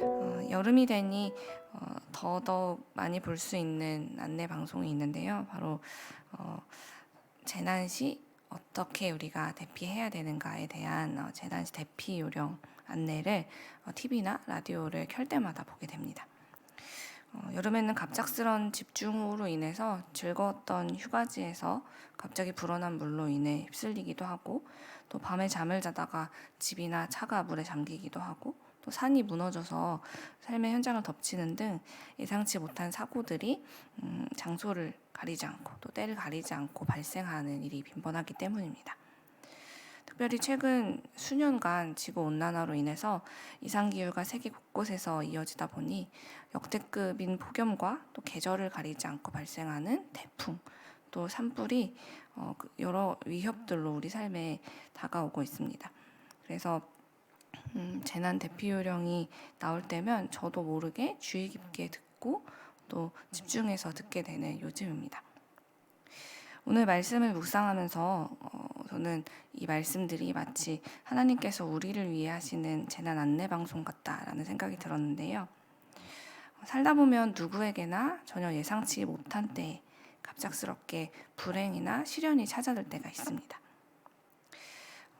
어, 여름이 되니 어, 더더욱 많이 볼 수 있는 안내 방송이 있는데요. 바로 어, 재난 시 어떻게 우리가 대피해야 되는가에 대한 어, 재난 시 대피 요령 안내를 어, TV나 라디오를 켤 때마다 보게 됩니다. 어, 여름에는 갑작스런 집중호우로 인해서 즐거웠던 휴가지에서 갑자기 불어난 물로 인해 휩쓸리기도 하고 또 밤에 잠을 자다가 집이나 차가 물에 잠기기도 하고 또 산이 무너져서 삶의 현장을 덮치는 등 예상치 못한 사고들이 음, 장소를 가리지 않고 또 때를 가리지 않고 발생하는 일이 빈번하기 때문입니다. 특별히 최근 수년간 지구 온난화로 인해서 이상 기후가 세계 곳곳에서 이어지다 보니 역대급인 폭염과 또 계절을 가리지 않고 발생하는 태풍 또 산불이 어, 그 여러 위협들로 우리 삶에 다가오고 있습니다. 그래서 음, 재난 대피 요령이 나올 때면 저도 모르게 주의 깊게 듣고 또 집중해서 듣게 되는 요즘입니다. 오늘 말씀을 묵상하면서 어, 저는 이 말씀들이 마치 하나님께서 우리를 위해 하시는 재난 안내 방송 같다라는 생각이 들었는데요. 살다 보면 누구에게나 전혀 예상치 못한 때에 갑작스럽게 불행이나 시련이 찾아들 때가 있습니다.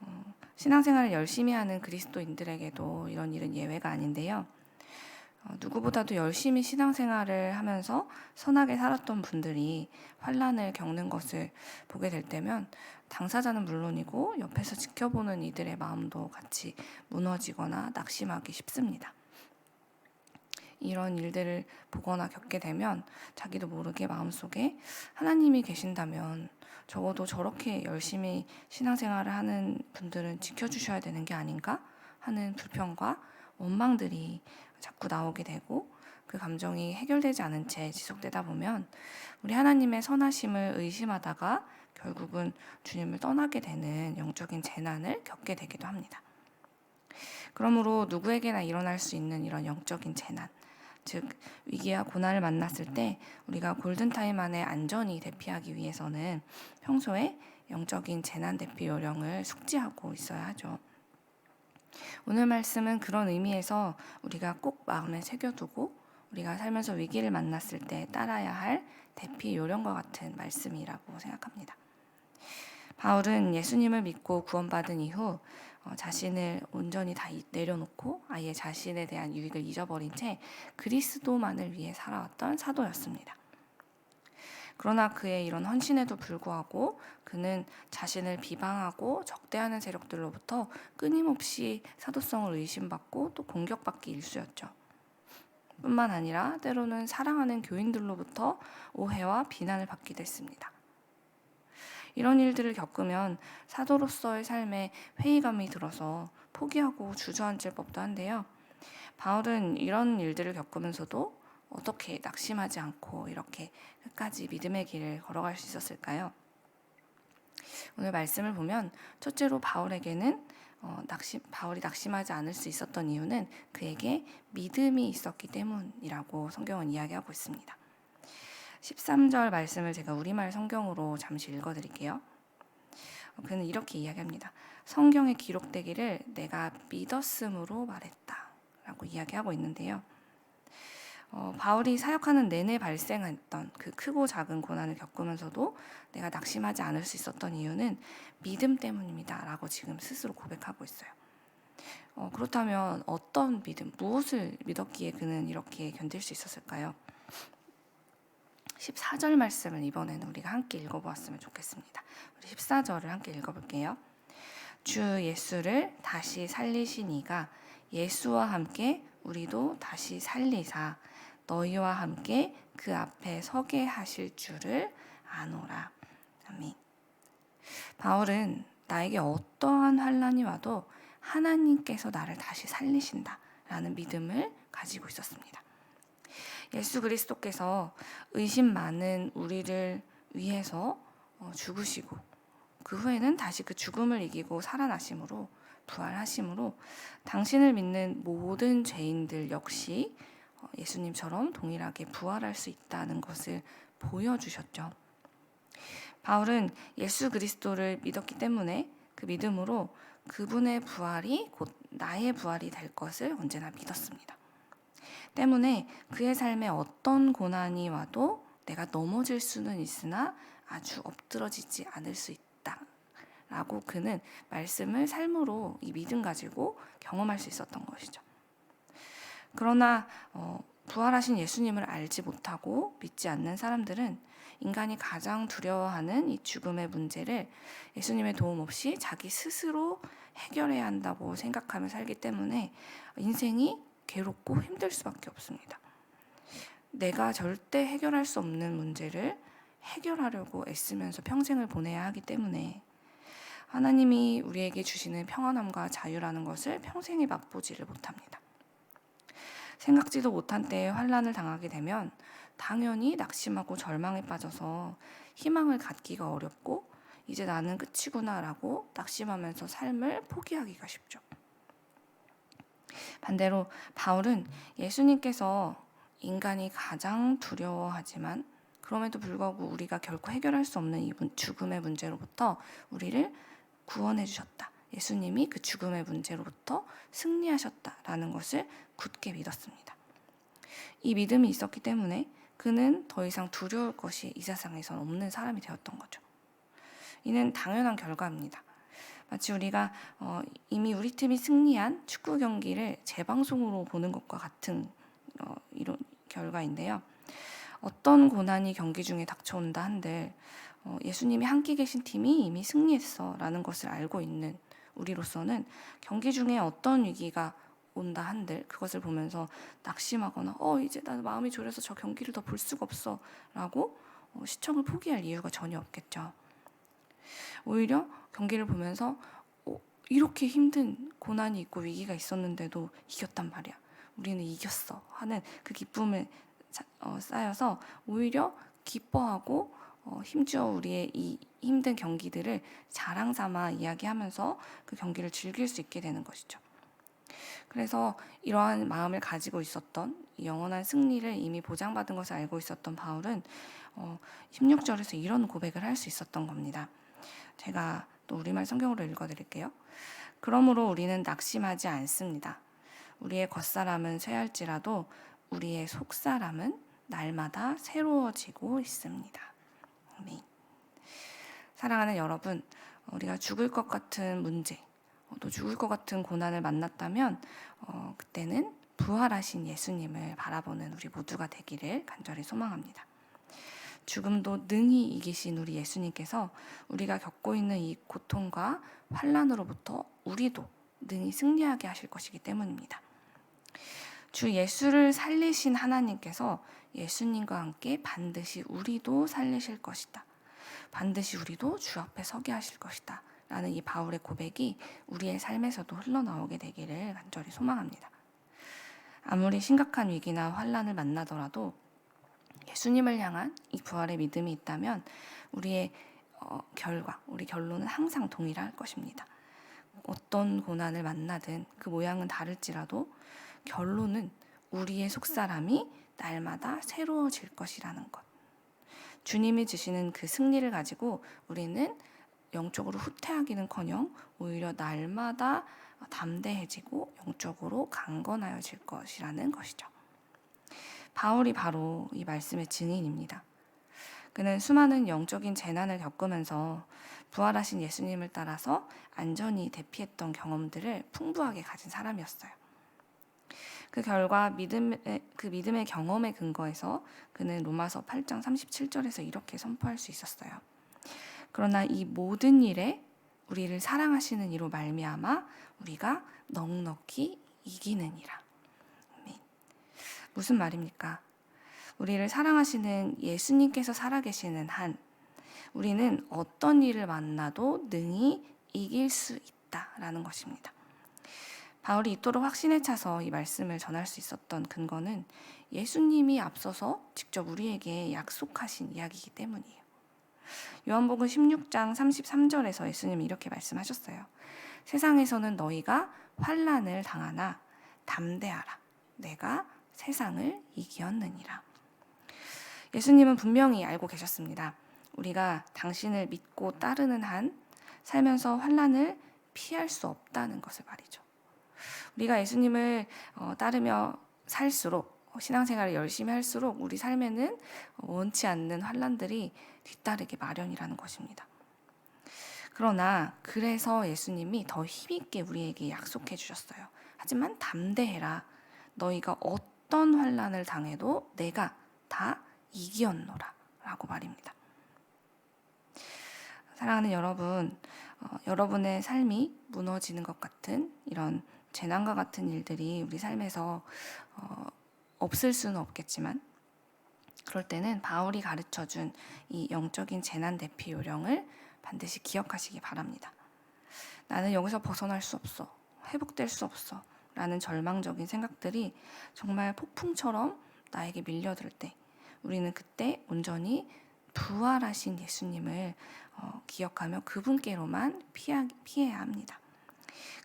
어, 신앙생활을 열심히 하는 그리스도인들에게도 이런 일은 예외가 아닌데요. 어, 누구보다도 열심히 신앙생활을 하면서 선하게 살았던 분들이 환란을 겪는 것을 보게 될 때면 당사자는 물론이고 옆에서 지켜보는 이들의 마음도 같이 무너지거나 낙심하기 쉽습니다. 이런 일들을 보거나 겪게 되면 자기도 모르게 마음속에 하나님이 계신다면 적어도 저렇게 열심히 신앙생활을 하는 분들은 지켜주셔야 되는 게 아닌가 하는 불평과 원망들이 자꾸 나오게 되고 그 감정이 해결되지 않은 채 지속되다 보면 우리 하나님의 선하심을 의심하다가 결국은 주님을 떠나게 되는 영적인 재난을 겪게 되기도 합니다. 그러므로 누구에게나 일어날 수 있는 이런 영적인 재난, 즉 위기와 고난을 만났을 때 우리가 골든타임 안에 안전히 대피하기 위해서는 평소에 영적인 재난 대피 요령을 숙지하고 있어야 하죠. 오늘 말씀은 그런 의미에서 우리가 꼭 마음에 새겨두고 우리가 살면서 위기를 만났을 때 따라야 할 대피 요령과 같은 말씀이라고 생각합니다. 바울은 예수님을 믿고 구원받은 이후 어, 자신을 온전히 다 내려놓고 아예 자신에 대한 유익을 잊어버린 채 그리스도만을 위해 살아왔던 사도였습니다. 그러나 그의 이런 헌신에도 불구하고 그는 자신을 비방하고 적대하는 세력들로부터 끊임없이 사도성을 의심받고 또 공격받기 일쑤였죠. 뿐만 아니라 때로는 사랑하는 교인들로부터 오해와 비난을 받기도 했습니다. 이런 일들을 겪으면 사도로서의 삶에 회의감이 들어서 포기하고 주저앉을 법도 한데요. 바울은 이런 일들을 겪으면서도 어떻게 낙심하지 않고 이렇게 끝까지 믿음의 길을 걸어갈 수 있었을까요? 오늘 말씀을 보면 첫째로 바울에게는 어, 낙심, 바울이 낙심하지 않을 수 있었던 이유는 그에게 믿음이 있었기 때문이라고 성경은 이야기하고 있습니다. 13절 말씀을 제가 우리말 성경으로 잠시 읽어드릴게요. 어, 그는 이렇게 이야기합니다. 성경에 기록되기를 내가 믿었음으로 말했다. 라고 이야기하고 있는데요. 어, 바울이 사역하는 내내 발생했던 그 크고 작은 고난을 겪으면서도 내가 낙심하지 않을 수 있었던 이유는 믿음 때문입니다. 라고 지금 스스로 고백하고 있어요. 어, 그렇다면 어떤 믿음, 무엇을 믿었기에 그는 이렇게 견딜 수 있었을까요? 14절 말씀을 이번에는 우리가 함께 읽어보았으면 좋겠습니다. 우리 14절을 함께 읽어볼게요. 주 예수를 다시 살리신 이가 예수와 함께 우리도 다시 살리사 너희와 함께 그 앞에 서게 하실 줄을 아노라. 아멘. 바울은 나에게 어떠한 환란이 와도 하나님께서 나를 다시 살리신다 라는 믿음을 가지고 있었습니다. 예수 그리스도께서 의심 많은 우리를 위해서 어, 죽으시고 그 후에는 다시 그 죽음을 이기고 살아나심으로 부활하심으로 당신을 믿는 모든 죄인들 역시 어, 예수님처럼 동일하게 부활할 수 있다는 것을 보여주셨죠. 바울은 예수 그리스도를 믿었기 때문에 그 믿음으로 그분의 부활이 곧 나의 부활이 될 것을 언제나 믿었습니다. 때문에 그의 삶에 어떤 고난이 와도 내가 넘어질 수는 있으나 아주 엎드러지지 않을 수 있다. 라고 그는 말씀을 삶으로 이 믿음 가지고 경험할 수 있었던 것이죠. 그러나 어, 부활하신 예수님을 알지 못하고 믿지 않는 사람들은 인간이 가장 두려워하는 이 죽음의 문제를 예수님의 도움 없이 자기 스스로 해결해야 한다고 생각하며 살기 때문에 인생이 괴롭고 힘들 수밖에 없습니다. 내가 절대 해결할 수 없는 문제를 해결하려고 애쓰면서 평생을 보내야 하기 때문에 하나님이 우리에게 주시는 평안함과 자유라는 것을 평생에 맛보지를 못합니다. 생각지도 못한 때에 환란을 당하게 되면 당연히 낙심하고 절망에 빠져서 희망을 갖기가 어렵고 이제 나는 끝이구나라고 낙심하면서 삶을 포기하기가 쉽죠. 반대로 바울은 예수님께서 인간이 가장 두려워하지만 그럼에도 불구하고 우리가 결코 해결할 수 없는 이 죽음의 문제로부터 우리를 구원해 주셨다. 예수님이 그 죽음의 문제로부터 승리하셨다라는 것을 굳게 믿었습니다. 이 믿음이 있었기 때문에 그는 더 이상 두려울 것이 이 세상에선 없는 사람이 되었던 거죠. 이는 당연한 결과입니다. 마치 우리가 어, 이미 우리 팀이 승리한 축구 경기를 재방송으로 보는 것과 같은 어, 이런 결과인데요. 어떤 고난이 경기 중에 닥쳐온다 한들 어, 예수님이 함께 계신 팀이 이미 승리했어라는 것을 알고 있는 우리로서는 경기 중에 어떤 위기가 온다 한들 그것을 보면서 낙심하거나 어 이제 나 마음이 졸여서 저 경기를 더 볼 수가 없어라고 어, 시청을 포기할 이유가 전혀 없겠죠. 오히려 경기를 보면서 어, 이렇게 힘든 고난이 있고 위기가 있었는데도 이겼단 말이야. 우리는 이겼어 하는 그 기쁨을 어, 쌓여서 오히려 기뻐하고 어, 힘주어 우리의 이 힘든 경기들을 자랑 삼아 이야기하면서 그 경기를 즐길 수 있게 되는 것이죠. 그래서 이러한 마음을 가지고 있었던 영원한 승리를 이미 보장받은 것을 알고 있었던 바울은 어, 16절에서 이런 고백을 할 수 있었던 겁니다. 제가 또 우리말 성경으로 읽어드릴게요. 그러므로 우리는 낙심하지 않습니다. 우리의 겉사람은 쇠할지라도 우리의 속사람은 날마다 새로워지고 있습니다. 아멘. 사랑하는 여러분, 우리가 죽을 것 같은 문제, 어, 또 죽을 것 같은 고난을 만났다면 어, 그때는 부활하신 예수님을 바라보는 우리 모두가 되기를 간절히 소망합니다. 죽음도 능히 이기신 우리 예수님께서 우리가 겪고 있는 이 고통과 환란으로부터 우리도 능히 승리하게 하실 것이기 때문입니다. 주 예수를 살리신 하나님께서 예수님과 함께 반드시 우리도 살리실 것이다. 반드시 우리도 주 앞에 서게 하실 것이다. 라는 이 바울의 고백이 우리의 삶에서도 흘러나오게 되기를 간절히 소망합니다. 아무리 심각한 위기나 환란을 만나더라도 예수님을 향한 이 부활의 믿음이 있다면 우리의 어, 결과, 우리 결론은 항상 동일할 것입니다. 어떤 고난을 만나든 그 모양은 다를지라도 결론은 우리의 속사람이 날마다 새로워질 것이라는 것. 주님이 주시는 그 승리를 가지고 우리는 영적으로 후퇴하기는커녕 오히려 날마다 담대해지고 영적으로 강건하여질 것이라는 것이죠. 바울이 바로 이 말씀의 증인입니다. 그는 수많은 영적인 재난을 겪으면서 부활하신 예수님을 따라서 안전히 대피했던 경험들을 풍부하게 가진 사람이었어요. 그 결과 믿음의 그 믿음의 경험에 근거해서 그는 로마서 8장 37절에서 이렇게 선포할 수 있었어요. 그러나 이 모든 일에 우리를 사랑하시는 이로 말미암아 우리가 넉넉히 이기는이라. 무슨 말입니까? 우리를 사랑하시는 예수님께서 살아계시는 한 우리는 어떤 일을 만나도 능히 이길 수 있다라는 것입니다. 바울이 이토록 확신에 차서 이 말씀을 전할 수 있었던 근거는 예수님이 앞서서 직접 우리에게 약속하신 이야기이기 때문이에요. 요한복음 16장 33절에서 예수님이 이렇게 말씀하셨어요. 세상에서는 너희가 환란을 당하나 담대하라. 내가 세상을 이기었느니라. 예수님은 분명히 알고 계셨습니다. 우리가 당신을 믿고 따르는 한 살면서 환란을 피할 수 없다는 것을 말이죠. 우리가 예수님을 어, 따르며 살수록 어, 신앙생활을 열심히 할수록 우리 삶에는 원치 않는 환란들이 뒤따르게 마련이라는 것입니다. 그러나 그래서 예수님이 더 힘있게 우리에게 약속해 주셨어요. 하지만 담대해라. 너희가 어떤 환란을 당해도 내가 다 이기었노라. 라고 말입니다. 사랑하는 여러분, 어, 여러분의 삶이 무너지는 것 같은 이런 재난과 같은 일들이 우리 삶에서 어, 없을 수는 없겠지만 그럴 때는 바울이 가르쳐 준 이 영적인 재난 대피 요령을 반드시 기억하시기 바랍니다. 나는 여기서 벗어날 수 없어. 회복될 수 없어. 라는 절망적인 생각들이 정말 폭풍처럼 나에게 밀려들 때 우리는 그때 온전히 부활하신 예수님을 어, 기억하며 그분께로만 피하, 피해야 합니다.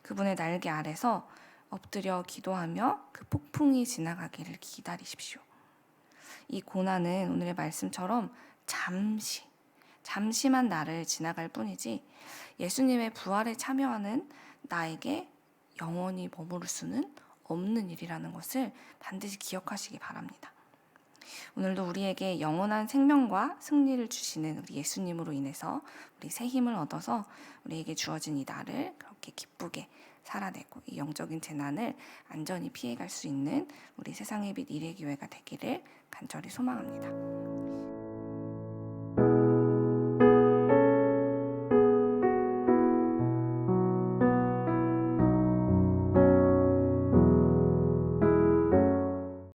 그분의 날개 아래서 엎드려 기도하며 그 폭풍이 지나가기를 기다리십시오. 이 고난은 오늘의 말씀처럼 잠시, 잠시만 나를 지나갈 뿐이지 예수님의 부활에 참여하는 나에게 영원히 머무를 수는 없는 일이라는 것을 반드시 기억하시기 바랍니다. 오늘도 우리에게 영원한 생명과 승리를 주시는 우리 예수님으로 인해서 우리 새 힘을 얻어서 우리에게 주어진 이 날을 그렇게 기쁘게 살아내고 이 영적인 재난을 안전히 피해갈 수 있는 우리 세상의 빛 일의 교회가 되기를 간절히 소망합니다.